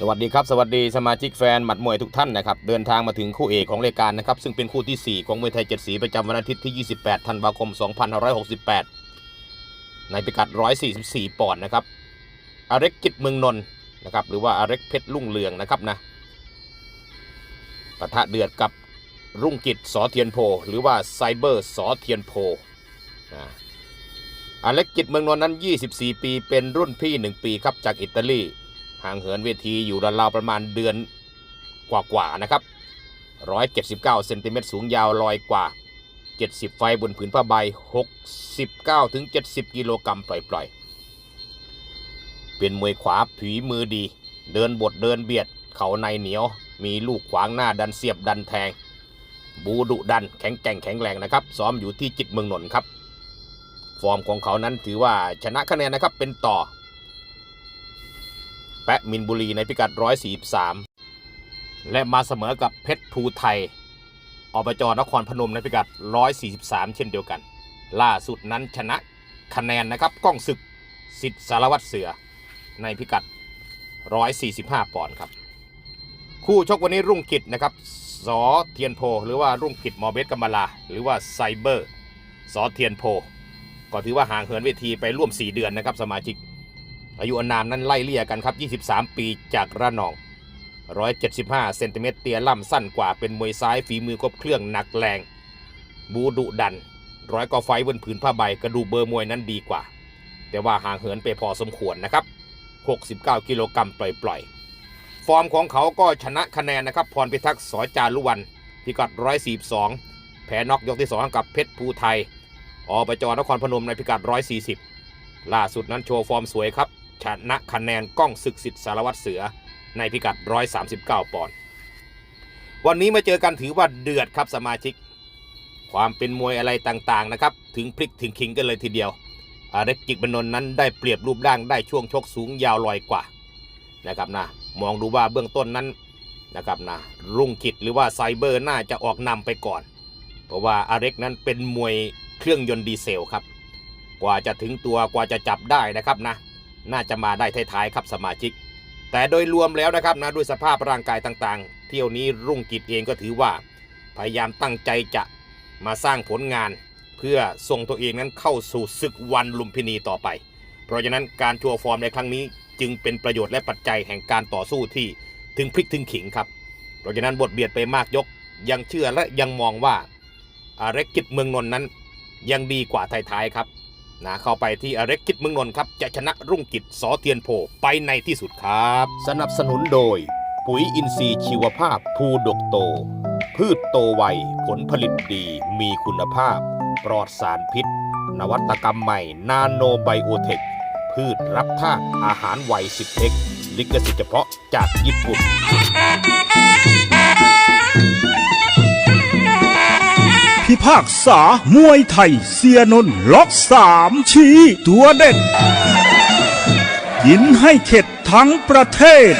สวัสดีครับ สวัสดีสมาชิกแฟนหมัดมวยทุกท่านนะครับ เดินทางมาถึงคู่เอกของรายการนะครับ ซึ่งเป็นคู่ที่ 4 ของมวยไทยเจ็ดสีประจำวันอาทิตย์ที่ 28 ธันวาคม 2568 ในพิกัด 144 ปอนด์นะครับอาเร็กกิจเมืองนนท์นะครับหรือว่าอาเร็กเพชรลุ่งเรืองนะครับนะปะทะเดือดกับรุ่งกิจสอเทียนโพ หรือว่าไซเบอร์สอเทียนโพอาเร็กกิจเมืองนนท์นั้น 24 ปี เป็นรุ่นพี่ 1 ปีครับจากอิตาลี ห่างเหินเวทีอยู่ราวๆประมาณเดือนกว่าๆนะครับ 179 เซนติเมตรสูงยาวลอยกว่า 70 ไฟบนผืนผ้าใบ 69 ถึง 70 กิโลกรัมปล่อยๆ เป็นมวยขวาผีมือดี เดินบดเดินเบียด เข่าในเหนียว มีลูกขวางหน้าดันเสียบดันแทง บูดุดันแข็งแกร่งแข็งแรงนะครับ ซ้อมอยู่ที่จิตเมืองนนท์ครับ ฟอร์มของเขานั้นถือว่าชนะคะแนนนะครับเป็นต่อ แปะมินบุรีในพิกัด 143 และมาเสมอกับเพชรภูไทย อบจนครพนมในพิกัด 143 เช่นเดียวกัน ล่าสุดนั้นชนะคะแนนนะครับก้องศึกสิทธิสารวัตรเสือในพิกัด 145 ปอนด์ครับ คู่ชกวันนี้รุ่งกิจนะครับสอเทียนโพ หรือว่ารุ่งกิจมอเบสกัมมาลา หรือว่าไซเบอร์สอเทียนโพ ก็ถือว่าห่างเหินเวทีไปร่วม 4 เดือนนะครับสมาชิก อายุอนามนั้นไล่เลี่ยกันครับ 23 ปีจากระนอง 175 เซนติเมตรเตียล่ำสั้นกว่าเป็นมวยซ้ายฝีมือครบเครื่องหนักแรง บูดุดัน ร้อยกอไฟบนผืนผ้าใบกระดูเบอร์มวยนั้นดีกว่า แต่ว่าห่างเหินไปพอสมควรนะครับ 69 กิโลกรัมปล่อยๆ ฟอร์มของเขาก็ชนะคะแนนนะครับพรพิทักษ์สอจารุวันพิกัด 142 แพ้น็อกยกที่ 2 กับเพชรภูไทยอบจนครพนมในพิกัด 140 ล่าสุดนั้นโชว์ฟอร์มสวยครับ ชนะคะแนนก้องศึกสิทธิ์สารวัตรเสือในพิกัด 139 ปอนด์ วันนี้มาเจอกันถือว่าเดือดครับสมาชิก ความเป็นมวยอะไรต่างๆนะครับ ถึงพลิกถึงคิงกันเลยทีเดียวอาเร็กกิจบรรนนนั้นได้เปรียบรูปร่างได้ช่วงชกสูงยาวลอยกว่านะครับนะมองดูว่าเบื้องต้นนั้นนะครับนะรุ่งกิจหรือว่าไซเบอร์น่าจะออกนำไปก่อน เพราะว่าอาเร็กนั้นเป็นมวยเครื่องยนต์ดีเซลครับ กว่าจะถึงตัวกว่าจะจับได้นะครับนะ น่าจะมาได้ท้ายๆครับสมาชิก แต่โดยรวมแล้วนะครับนะด้วยสภาพร่างกายต่างๆ เที่ยวนี้รุ่งกิจเองก็ถือว่า พยายามตั้งใจจะมาสร้างผลงาน เพื่อส่งตัวเองนั้นเข้าสู่ศึกวันลุมพินีต่อไป เพราะฉะนั้นการโชัวร์ฟอร์มในครั้งนี้จึงเป็นประโยชน์และปัจจัยแห่งการต่อสู้ที่ถึงพลิกถึงขิงครับ เพราะฉะนั้นบทเบียดไปมากยก ยังเชื่อและยังมองว่าอาเร็กกิจเมืองนนท์นั้นยังดีกว่าท้ายๆครับ นะเข้าไปที่อเร็กกิจเมืองนนท์ครับ จะชนะรุ่งกิจสอเทียนโพไปในที่สุดครับ สนับสนุนโดย ปุ๋ยอินทรีย์ชีวภาพภูดกโต พืชโตไว ผลผลิตดีมีคุณภาพ ปลอดสารพิษ นวัตกรรมใหม่นาโนไบโอเทค พืชรับธาตุอาหารไว10เอ็กลิขสิทธิ์เฉพาะจากญี่ปุ่น พิพากษามวยไทยเสียนนล็อกสามชี้ตัวเด็ดกินให้เข็ดทั้งประเทศ